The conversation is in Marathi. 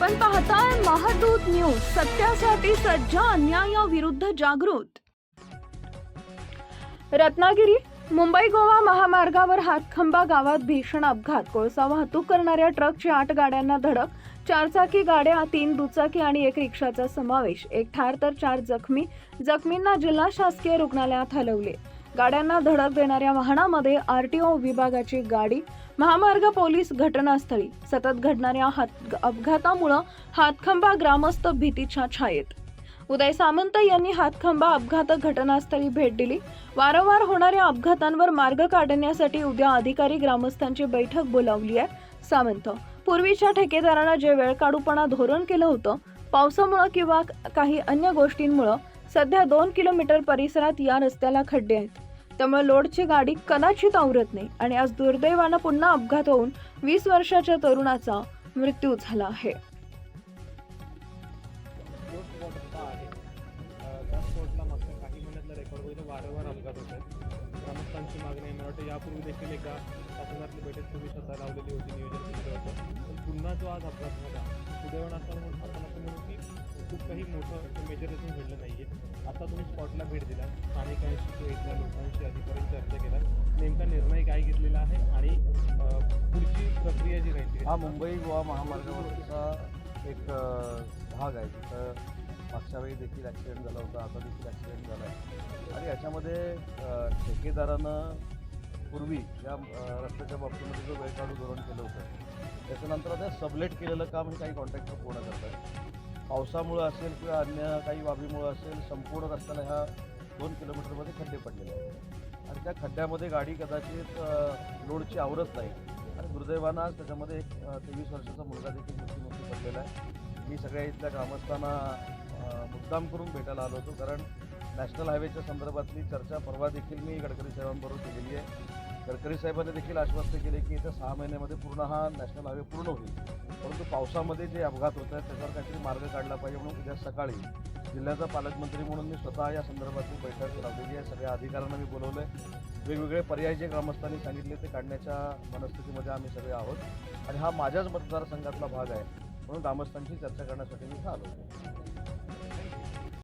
आपण पाहताय महादूत न्यूज सत्यासाठी सज्ज अन्यायाविरुद्ध जागृत. रत्नागिरी मुंबई गोवा महामार्गावर हातखंबा गावात भीषण अपघात. कोळसा वाहतूक करणाऱ्या ट्रकच्या आठ गाड्यांना धडक चारचाकी गाड्या तीन दुचाकी आणि एक रिक्षाचा समावेश. एक ठार तर चार जखमी. जखमींना जिल्हा शासकीय रुग्णालयात हलवले. गाड्यांना धडक देणाऱ्या वाहनामध्ये आर टी ओ विभागाची गाडी महामार्ग पोलीस घटनास्थळी. सतत घडणाऱ्या हात अपघातामुळं हातखंबा ग्रामस्थ भीतीच्या छायेत. उदय सामंत यांनी हातखंबा अपघात घटनास्थळी भेट दिली. वारंवार होणाऱ्या अपघातांवर मार्ग काढण्यासाठी उद्या अधिकारी ग्रामस्थांची बैठक बोलावली आहे. सामंत पूर्वीच्या ठेकेदारांना जे वेळकाढूपणा धोरण केलं होतं पावसामुळं किंवा काही अन्य गोष्टींमुळं सध्या दोन किलोमीटर परिसरात या रस्त्याला खड्डे आहेत. त्यामुळे लोडची गाडी कदाचित आवरत नाही आणि आज दुर्दैवानं पुन्हा अपघात होऊन वीस वर्षाच्या तरुणाचा मृत्यू झाला आहे. वारंवार अपघात होत आहेत ग्रामस्थांची मागणी आहे मला वाटतं यापूर्वी देखील एका शासनातली बैठक तुम्ही स्वतः लावलेली होती नियोजन केलं होतं पण पुन्हा जो आज अपघात झाला सुदैवानं असं म्हणून आपण असं म्हणू की खूप काही मोठं मेजर असून घडलं नाही आहे आता तुम्ही स्पॉटला भेट दिला स्थानिकांशी किंवा इथल्या लोकांशी अधिकारी चर्चा केला नेमका निर्णय काय घेतलेला आहे आणि पुढची प्रक्रिया जी राहील हा मुंबई गोवा महामार्गावरचा एक भाग आहे. तिथं मागच्या वेळी देखील ॲक्सिडेंट झाला होता आता देखील ॲक्सिडेंट झाला आहे. आणि याच्यामध्ये ठेकेदारानं पूर्वी या रस्त्याच्या बाबतीमध्ये जो वेळकाढू धोरण केलं होतं त्याच्यानंतर आता सबलेट केलेलं काम हे काही कॉन्ट्रॅक्टर पूर्ण करतात पावसामुळं असेल किंवा अन्य काही बाबीमुळं असेल संपूर्ण रस्त्याला ह्या दोन किलोमीटरमध्ये खड्डे पडलेले आहेत. आणि त्या खड्ड्यामध्ये गाडी कदाचित रोडची लोडची आवरत नाही. आणि दुर्दैवानं आज त्याच्यामध्ये एक तेवीस वर्षाचा मुलगा देखील मृत्यूमुखी पडलेला आहे. मी सगळ्या इथल्या ग्रामस्थांना मुद्दाम करून भेटायला आलो होतो. कारण नॅशनल हायवेच्या संदर्भातली चर्चा परवा देखील मी गडकरी साहेबांबरोबर केलेली आहे. गडकरी साहेबांनी देखील आश्वस्त केले की येत्या सहा महिन्यामध्ये पूर्ण हा नॅशनल हायवे पूर्ण होईल. पावसामध्ये जे अपघात होत आहेत त्याच्यावर काहीतरी मार्ग काढला पाहिजे म्हणून उद्या सकाळी जिल्ह्याचा पालकमंत्री म्हणून मी स्वतः या संदर्भातली बैठक लावलेली आहे. सगळ्या अधिकाऱ्यांना मी बोलवलं आहे वेगवेगळे पर्याय जे ग्रामस्थांनी सांगितले ते काढण्याच्या मनस्थितीमध्ये आम्ही सगळे आहोत. आणि हा माझ्याच मतदारसंघातला भाग आहे म्हणून ग्रामस्थांशी चर्चा करण्यासाठी मी इथं आलो.